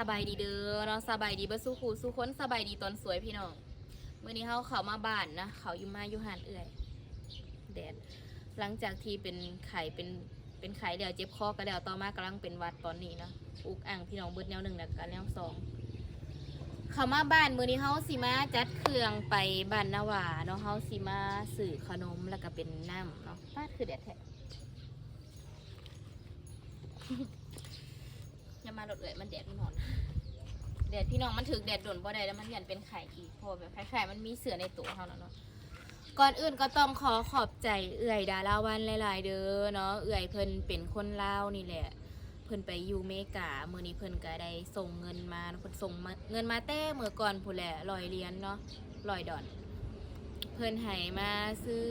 สบายดีเด้อเนาะสบายดีเบ่สู้คู่สู้คนสบายดีตอนสวยพี่น้องเมื้อนี้เฮาเข้ามาบ้านนะเขาอยู่มาอยู่หานเอื่อยแดดหลังจากที่เป็นไข้เป็นเป็นไข้แล้วเจ็บคอก็แล้วต่อมากำลังเป็นวัดตอนนี้นะอุกอ่างพี่น้องเบิดแนวหนึ่งแล้วก็แนวสองเขามาบ้านมื้อนี้เฮาสิมาจัดเครื่องไปบ้านนาวาเนาะเฮาสิมาสื่อขนมแล้วก็เป็นน้ำเนาะป้าดคือแดดแท้ อย่ามาหลดเอ่ยมันแดดมันหอนแดดพี่น้องมันถึกแดดโดนบ่ได้แล้วมันหยันเป็นไข่อีกพราะแบบไข่ๆมันมีเสือในตัวเขาแล้วเนาะก่อนอื่นก็ต้องขอขอบใจเอื่อยดาราวันหลาย ๆ เด้อเนาะเอื่อยเพิ่นเป็นคนลาวนี่แหละเพิ่นไปอยู่เมกามื้อนี้เพิ่นก็ได้ส่งเงินมาเพิ่นส่งเงินมาแต่เมื่อก่อนผู้แหละร้อยเหรียญเนาะร้อยดอน เพิ่นให้มาซื้อ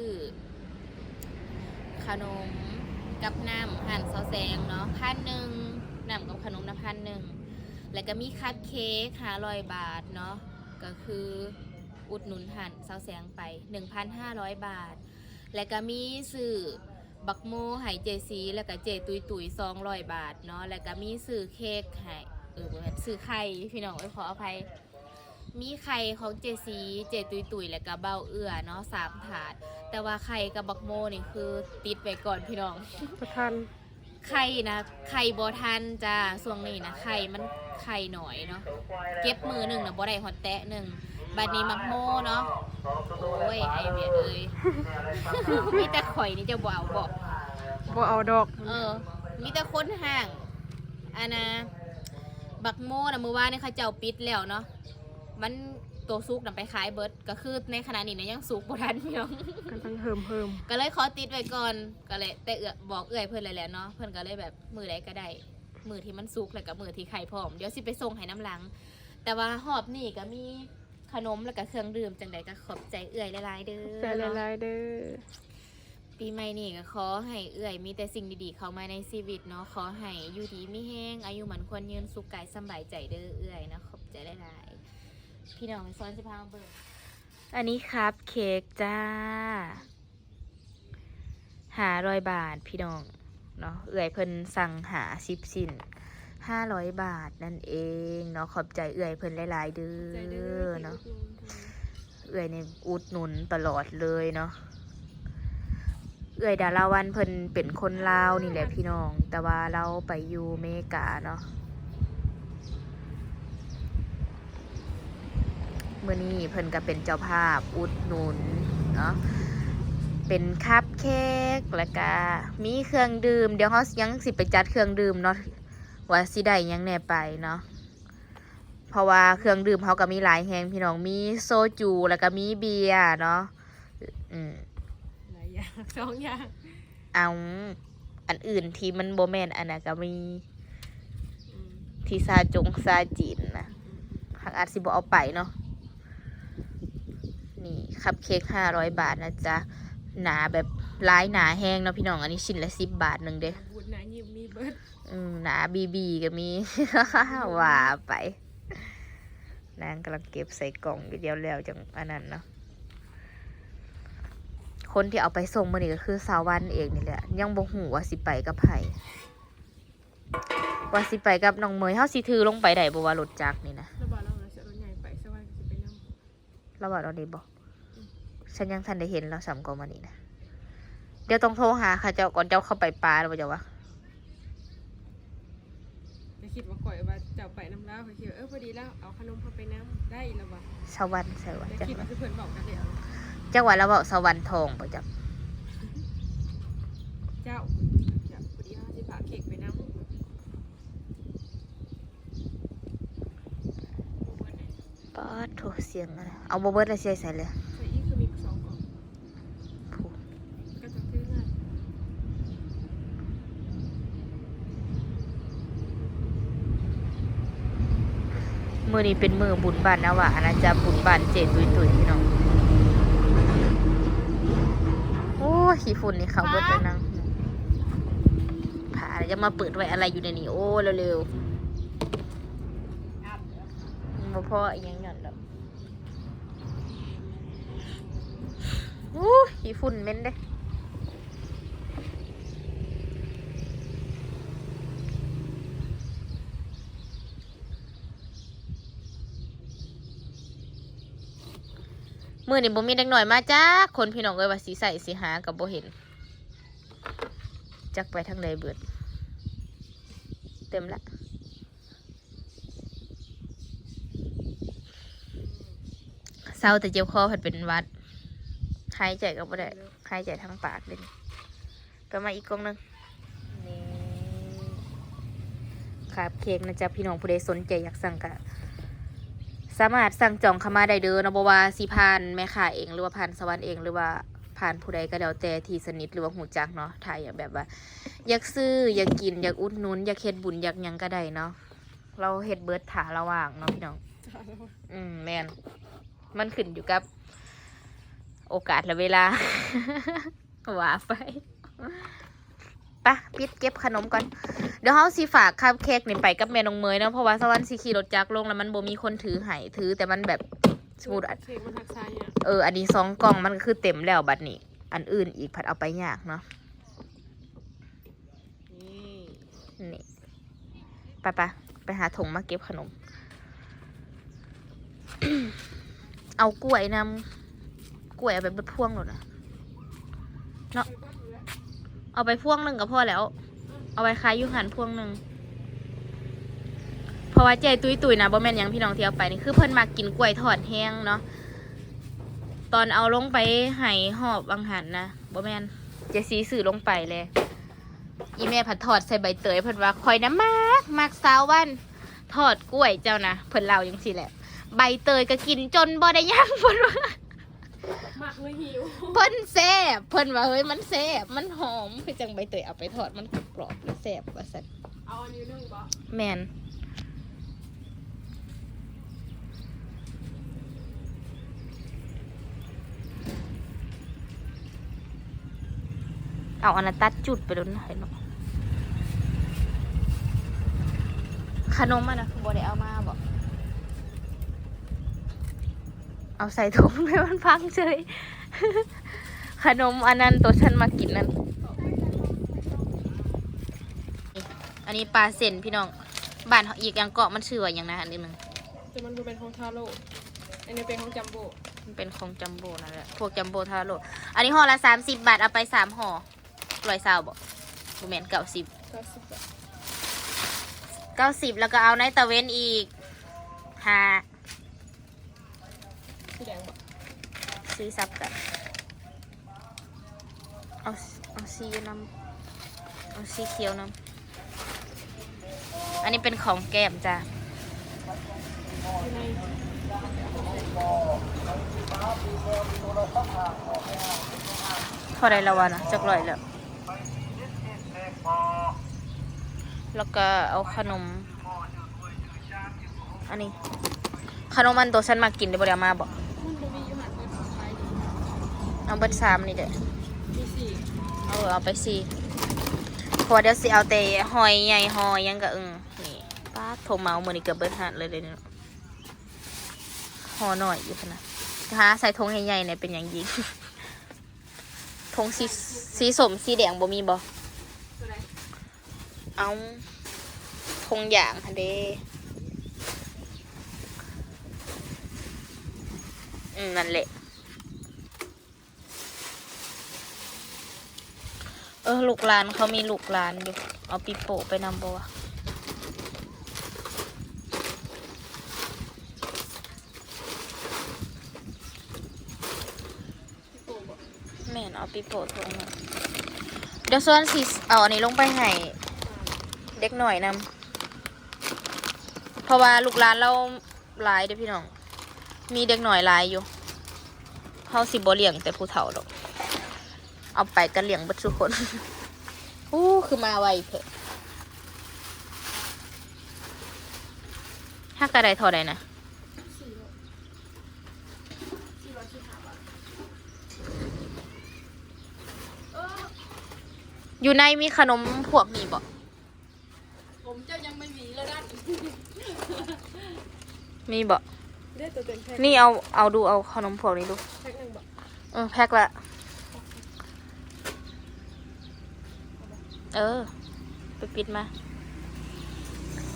ขนมกับน้ำหั่นซอสแซงเนาะพันหนึ่ง น้ำกับขนมนะพันหนึ่งแล้วก็มีคัพเค้กห้าร้อยบาทเนาะก็คืออุดหนุนหันซอสแซงไป 1,500 บาท แล้วก็มีซื้อบักโมให้เจซีแล้วก็เจตุยตุยสองร้อยบาทเนาะแล้วก็มีซื้อเค้กให้เออบ่แม่อไข่พี่น้องขออภัยมีไข่ของเจซีเจตุยตุยแล้วก็เบ้าเอื้อเนาะสามถาด แต่ว่าไข่กับบักโมนี่คือติดไว้ก่อนพี่น้องประทัน ไข่นะไข่บ่ทันจ้าช่วงนี้นะไข่มันไข่หน่อยเนาะเก็บมือหนึ่งนะบ่ได้หอดแตะหนึ่งบัดนี้มักโมเนาะโอ้ยไอเวียดเอ้ยมีแต่ข่อยนี่จะบ่เอาบอกบ่เอาดอก เออ มีแต่คนห่างอันนะบักโมนะมือว่านนี่เขาเจ้าปิดแล้วเนาะมัน ตัวซุกนำไปขายเบิร์ดก็คือในขณะนี้เนะยังซุกบ่ทันพี่น้องกันตั้งเฮิมเฮิมก็เลยขอติดไว้ก่อนก็เลยแต่เอือบอกเอื่อยเพื่อนเลยแหละเนาะเพื่อนก็เลยแบบมือใดก็ได้มือที่มันสุกแล้วก็มือที่ไข่พร้อมเดี๋ยวสิไปส่งให้น้ำหลัง แต่ว่าหอบนี่ก็มีขนมแล้วก็เครื่องดื่มจังใดก็ขอบใจเอื่อยหลายๆเด้อใจละเนาะลายเด้อปีใหม่นี่ก็ขอให้เอื่อยมีแต่สิ่งดีๆ เข้ามาในชีวิตเนาะขอให้อยู่ดีมีแห้งอายุมันควรยืนสุขกายสำบายใจเด้อเอื่อยนะขอบใจหลายๆ พี่น้องซ้อนสิพามาเบิร์อันนี้ครับเค้กจ้า หาร้อยบาทพี่น้องเนาะเอื่อยเพิ่นสั่งหาสิบสินห้าร้อยบาทนั่นเองเนาะขอบใจเอื่อยเพิ่นหลายๆเด้อเนาะเอื่อยเนี่ยอุดหนุนตลอดเลยเนาะเอื่อยดาราวันเพิ่นเป็นคนลาวนี่แหละพี่น้อง แต่ว่าเราไปอยู่เมกาเนาะ มื่อนี้เพิ่นก็เป็นเจ้าภาพอุดหนุนเนาะเป็นคัพเค้กแล้วก็มีเครื่องดื่ม เดี๋ยวเขายังสิไปจัดเครื่องดื่มเนาะว่าสิได้หยังแหน่ไปเนาะเพราะว่าเครื่องดื่มเขาก็มีหลายแฮงพี่น้องมีโซจูแล้วก็มีเบียร์เนาะอืมหลายอย่างสองอย่างเอาอันอื่นที่มันโบแมนอันนั้นก็มีอืมที่ซาจงซาจีนนะหากอาจสิบเอาไปเนาะ นี่คัพเค้กห้าร้อยบาทนะจ๊ะ หนาแบบร้ายหนาแห้งเนาะพี่น้องอันนี้ชิ้นละสิบบาทหนึ่งเด้บุญนะยิ้มมีเบิดอืมหนาบีบีก็มีว่าไปนางกำลังเก็บใส่กล่องอยู่เดียวแล้วจังอันนั้นเนาะคนที่เอาไปส่งมานี่ก็คือสาววันเองนี่แหละ ยังบ่หูว่าสิไปกับไผว่าสิไปกับน้องเมยเฮาสิถือลงไปได้บ่ว่ารถจักรนี่นะแล้วบอกเราจะรถใหญ่ไปสวรรค์จะไปนำ เราว่าเราได้บ่ฉันยังทันได้เห็นเราสำกอมานี่นะเดี๋ยวต้องโทรหาค่ะเจ้าก่อนเจ้าเข้าไปปลาแล้วบ่เจ้าวะจะคิดว่าก่อยว่าจะเอาไปน้ำลาวไปคิดว่าเออพอดีแล้วเอาขนมเข้าไปน้ำได้แล้ววะสวรรค์ใส่ว่าแต่จักคิดว่าคือเพิ่นบอกกันเดี๋ยวจังหวัดเราบอกสวรรค์ทองบ่จักเจ้าจะพอดีเขาสิพาเค้กไปน้ำ ป๊าโถเสียงอะไรเอาบเบิดแล้วเสียใส่เลยใส่อีกคือมีสองกล่องผู้ก็จะซื้อง่ายมือนี้เป็นมือบุญบ้านนะว่าอาณาจะบุญบ้านเจตุยตุยพี่น้องโอ้ขี้ฝุ่นนี่เขาเบิดแล้วนังผ่าจะมาเปิดไว้อะไรอยู่ในนี้โอ้เร็วๆบ่พออีหยังหย่ อู้ขี้ฝุ่นเม้นเด้มื่อนี่บ่มีเด็กหน่อยมาจ้าคนพี่น้องเอ้ยว่าสีใสสีหากับบ่เห็น จักไปทางใดเบิด เต็มละเศร้าแต่เจียวคอผัดเป็นวัด หายใจก็บ่ได้หายใจทางปากเลยนี่ก็มาอีกกล่องหนึงนี่ครับเค้กนะจ๊ะพี่น้องผู้ใดสนใจอยากสั่งก็สามารถสั่งจองเข้ามาได้เด้อเนาะบ่ว่าสิผ่านแม่ค้าเองหรือว่าผ่านสวรรค์เองหรือว่าผ่านผู้ใดก็แล้วแต่ที่สนิทหรือว่าหูจักเนาะถ้าอยากแบบว่า อยากซื้ออยากกินอยากอุดหนุนอยากเฮ็ดบุญอยากหยังก็ได้เนาะเราเฮ็ดเบิดถาระหว่างเนาะพี่น้อง อืมแมนมันขึ้นอยู่กับ โอกาสและเวลาว่าไปปะปิดเก็บขนมก่อน เดี๋ยวเฮาสิฝากคัพเค้กนี่ไปกับแม่นงเมยเนาะเพราะว่าสวรรค์สิขี่รถจักรลงแล้วมันบ่มีคนถือให้ถือแต่มันแบบสมมุติอันเค้กมันทักษะเออ อันนี้สองกล่องมันก็คือเต็มแล้วบัดนี้ อันอื่นอีกผัดเอาไปยากเนาะนี่นี่ไปไปไปหาถุงมาเก็บขนม เอากล้วยนำ กล้วยเอาไปเบดพ่วงหมดนะเนาะเอาไปพ่วงหนึ่งก็พอแล้ว เอาไปขายยูหันพ่วงหนึ่งเพราะว่าเจตุยตุยๆนะบ่แม่นยังพี่น้องที่เอาไปนี่คือเพิ่นมากินกล้วยทอดแห้งเนาะตอนเอาลงไปไห้หอบบางหันนะบ่แม่นเจสีสื่อลงไปเลยอีแม่ผัดทอดใส่ใบเตยเพิ่นว่าคอยน้ำมากมากสาววันทอดกล้วยเจ้านะเพิ่นเล่าอย่างสิแหละ ใบเตยก็กินจนบ่ได้ย่างเพิ่นว่า หมักเลยหิวเพิ่นแซ่บเพิ่นว่าเฮ้ยมันแซ่บมันหอมคือจังใบเตยเอาไปทอดมันกรอบๆและแซ่บว่าซั่นเอาอันนี้หนึ่งบ่แม่นเอาอันนั้นตัดจุดไปโดนหน่อยเนาะขนมมันนะคือบ่ได้เอามาบ่ เอาใส่ถุงให้มันพังเฉย ขนมอันนั้นตัวฉันมากินนั่น อันนี้ปลาเส้นพี่น้อง บ้านเขาอีกอย่างเกาะมันชื่อว่าอย่างนะอันนี้หนึ่งแต่มันดูเป็นของทาโร่อันนี้เป็นของจัมโบ้มันเป็นของจัมโบ้นั่นแหละ พวกจัมโบ้ทาโร่อันนี้ห่อละสามสิบบาท เอาไปสามห่อร้อยซาวบอกบูแมนเก้าสิบเก้าสิบบาทเก้าสิบแล้วก็เอาในตะเวนอีกห้า สีแดงบ่ ซื้อซับกันเอาเอาสีน้ำเอาสีเขียวน้ำอันนี้เป็นของแก้มจ้ะเท่าไรละวันนะจักร้อยแล้วแล้วก็เอาขนม อันนี้ ขนมอันตัวฉันมากินได้บ่ได้เอามาบอก มันบ่มีอยู่หันเป็นของไทยดี เอาเบิดสามนี่เด้อมีสี่เอาเอาไปสิเพราะว่าเดี๋ยวสิเอาแต่หอยใหญ่หอยยังกะอึงนี่ป้าดโทรเมามือนี่เกือบเบิดหันเลยเลยเนี่ยหอหน่อยอยู่ขนาดหาใส่ทงใหญ่ๆเนี่ยเป็นอย่างยิ่งทงสีสีสมสีแดงบ่มีบ่ตัวไหนเอาทงอย่างค่ะเด้อืมนั่นแหละ ออลูกหลานเขามีลูกหลานอยู่ เอาปิโป้ไปนำบ่วะพี่โบ่แม่นเอาปิโป้ทงเดี๋ยวส่วนสิเอาอันนี้ลงไปให้เด็กหน่อยนำเพราะว่าลูกหลานเราหลายเด้อพี่น้อง มีเด็กหน่อยหลายอยู่เขาสิบ่เลี้ยงแต่ผู้เฒ่าดอก เอาไปกันเลี้ยงเบัดทุกคนอู้คือมาไวเถอะถ้ากระไดเทอใดนะสี่ร้อยสี่ร้อยสี่ห้าบาทเอออยู่ในมีขนมพวกนี้บ่ผมเจ้ายังไม่มีแล้วด้านมีบ่ได้ตัวเต็มแพ็คนี่เอาเอาดูเอาขนมพวกนี้ดู แพ็คหนึ่งบ่เออแพ็คละ เออ ไปปิดมา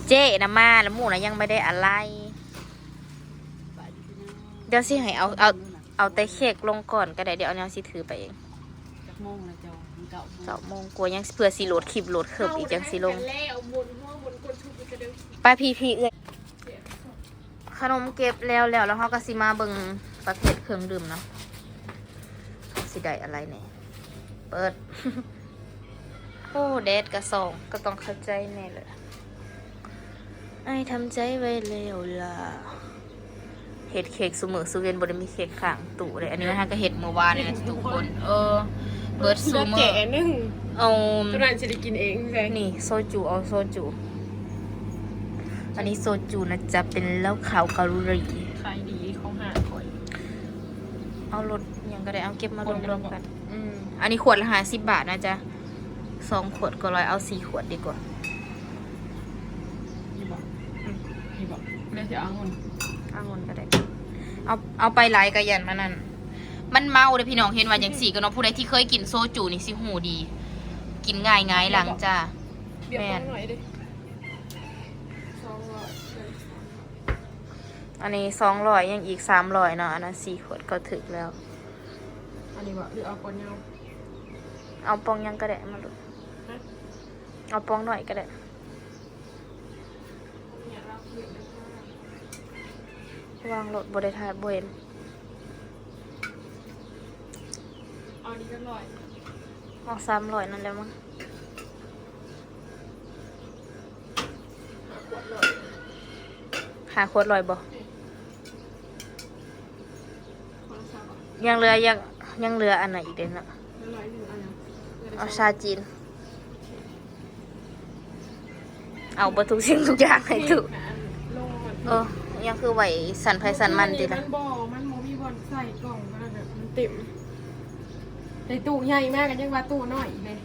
เจ๊นะมาแล้วหมูนะยังไม่ได้อะไร เดี๋ยวสิให้เอาเอาเอาแต่เค้กลงก่อนก็ได้เดี๋ยวเอาแนวสิถือไปเองจักโมงแล้วเจ้ามันเก่าโมงสองโมงกลัวยังเพื่อสิโหลดคลิปโหลดเคิบอีกจังสิลงเอาแล้วบนหัวบนก้นชุบไปกระเดึงไปพี่พี่เอ้ยขนมเก็บแล้วแล้วแล้วเขาก็สิมาเบิ่งประเภทเครื่องดื่มเนาะสิได้อะไรเนี่ยเปิด โอ้แดดกระสองก็ต้องเข้าใจแน่เลยไอ้ทำใจไว้แล้วล่ะเห็ดเค้กสุมือสุเวนบไดมีเค้กข้างตู้เลยอันนี้มันทางก็เห็ดเมื่อวานนี่นะทุกคน เออเบิร์ดซูเมอแก่ร์หนึ่งเอาตัวนั้นจะได้กินเองใช่ไหมนี่โซจูเอาโซจูอันนี้โซจูนะจะเป็นเหล้าขาวเกาหลีขายดีของหาคอยเอารถยังก็ได้เอาเก็บมารคนเดียววมๆกันอืมอันนี้ขวดละห้าสิบบาทนะจ๊ะ สองขวดก็ร้อยเอาสี่ขวดดีกว่านี่บอกนี่บอกแล้วจะเอาเงินเอาเงินก็ได้เอาเอาไปหลายกระยันมานั่นมันเมาเลยพี่น้องเห็นว่าอย่างสี่ก็เนาะผู้ใดที่เคยกินโซจูนี่สิหูดี กินง่ายง่ายหลังจ้าเบียร์แม่ต้อนงหน่อยดิสองร้อยอันนี้สองร้อยยังอีกสามร้อยเนาะอันนั้นสี่ขวดก็ถึกแล้ว อันนี้บอกหรือเอาปอนเงาเอาปองยังก็ได้มาดูฮะ เอาปองหน่อยก็ได้เนี่ยเราเห็นนะคะวางรถบริทายบเห็นเอาอันนี้ก็ร้อยเอาสามร้อยนั่นแหล้วมั้งขวดร้อยหาขวดลอยบ่คนละสามบาทยังเหลือยังยังเหลืออันไหนอีกเด่นอะแล้วร้อยหนึ่งอันนั้นเอาชาจีน เอาบทุกสิ่งทุกอย่างให้ถูกลงมันเออยังคือไหวสันไพสันมันดีมันะนบ่มันโมมีบอลใส่กล่องก็แล้วแบบมันเต็มในตู้ใหญ่มากกันยังว่าตู้น้อยอีกเลย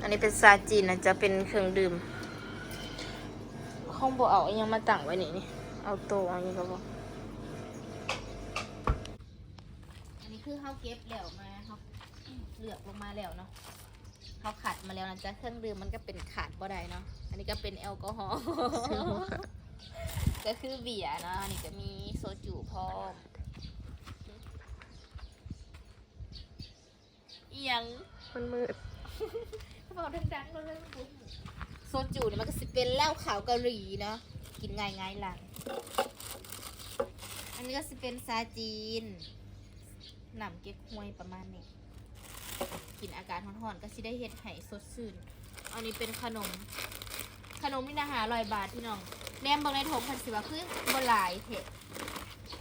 อันนี้เป็นซาจีนนะจะเป็นเครื่องดื่มข้องบเอาอิหยังมาตั้งไว้นี่นี่ เอาโตะเอันนี้ก็บอกอันนี้คือเขาเก็บแล้วมาเขาเลือกลงมาแล้วเนาะ เขาขัดมาแล้วนะจ๊ะเครื่องดื่มมันก็เป็นขาดบ่ได้เนาะอันนี้ก็เป็นแอลกอฮอล์ก็คือเบียร์เนาะอันนี้ก็มีโซจูพร้อมเอียงมันมืดเขาบอกดังๆเลยปุ๊บโซจูเนี่ยมันก็สิเป็นเหล้าขาวเกาหลีเนาะกินง่ายง่ายๆหลังอันนี้ก็สิเป็นซาจีนหนำเก๊กฮวยประมาณนี้ กินอากาศร้อนๆก็สิได้เฮ็ดให้สดชื่น อันนี้เป็นขนม ขนมนี่นะหาร้อยบาทพี่น้องแนมบางในถงพันสิว่าคือบหลายเถอะ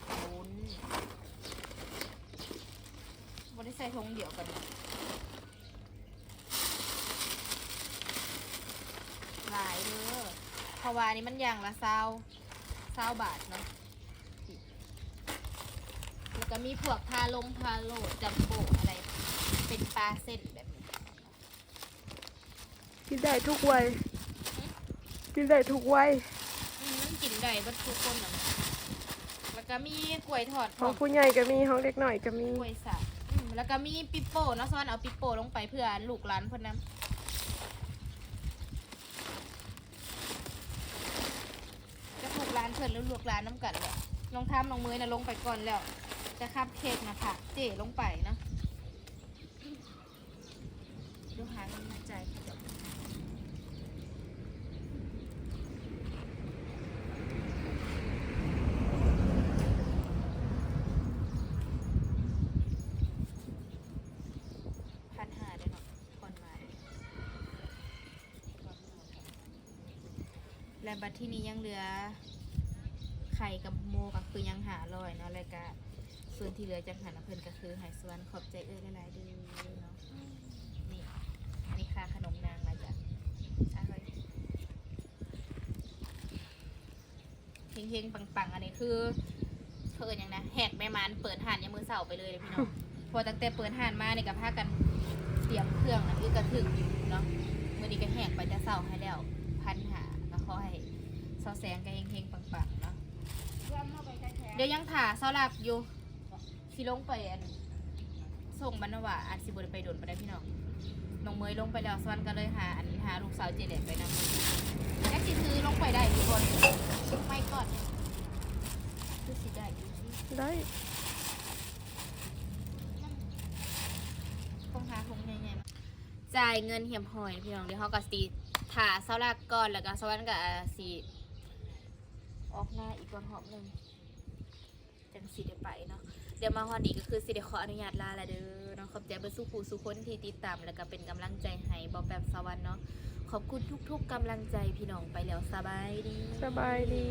โอ้นบได้ใส่ทงเดียวกันหลายเด้อเพราะว่านนี้มันอย่างละเศร้าเศร้าบาทเนาะแล้วก็มีพวกพาลงพาโลดจัมโบ้าเส้นแบบนี้กินได้ทุกวัยกินได้ทุกวัยอืมมันกินได้เบัดทุกคนนะแล้วก็มีกล้วยทอดพขร้อองมผู้ใหญ่ก็มีของเด็กหน่อยก็มีกล้วยสับอืมแล้วก็มีปิปโป้เนาะซ้อนเอาปิปโป้ลงไปเพื่อลูกหลานเพื่อนน้ำจะลูกหลานเพื่อนหรือลูกหลานน้ำกันแหละลองทำลองมือนะลงไปก่อนแล้ว จะคับเค้กนะคะเจ๋ลงไปเนาะ ดูหางมันใจเขาจะพันหาได้เนาะก่อนมาและบัตรที่นี้ยังเหลือ ไข่กับโมก็คือยังหาลอยเนาะแล้วก็ส่วนที่เหลือจากหันเพิ่นก็คือหายส่วนขอบใจเอ้ยหลายๆเดือเนาะนี่อันนี้ค่าขนมนางนะจ๊ะอะเฮ้ย เฮงปังๆ อันนี้คือเพิ่นยังนะแหกแม่มันเปิดห่านยามมือเสาไปเลยเลยพี่น้องพอตั้งแต่เปิดห่านมาเนี่ยกับพากันเตรียมเครื่องนะคือกระถึกอยู่เนาะมื่อนี้ก็แหกไปจะเศร้าให้แล้วพันหามาขอให้เศร้าแสงกันเฮงๆปังๆเนาะเดี๋ยวยังถ่าเศร้าหลับอยู่สิลงไปอันส่งบรรณวาอาจสิบไดไปโดนไปได้พี่น้องน้องเมยลงไปแล้วสวรรค์ก็เลยหาอันหาลูกสาวเจเล็ไปนำ แค่สิซื้อลงไปได้ทุกคนไม่ก่อนคือสิได้อยู่ที่ได้คงหาคงใหญ่ๆจ่ายเงินเหี่ยมหอยพี่น้องเดี๋ยวเขาก็สิถ่าเสาหลักก่อนแล้วก็สวรรค์ก็สิออกหน้าอีกก่อนหอบหนึ่งจังสิได้ไปเนาะ เดี๋ยวมาฮอนดีก็คือสิเด้ขออนุญาตลาและเด้อเนาะขอบใจเบอร์สู้ผู้สู้คนที่ติดตามแล้วก็เป็นกำลังใจให้บอแบบสวรรค์เนาะขอบคุณทุก ๆกำลังใจพี่น้องไปแล้วสบายดี สบายดี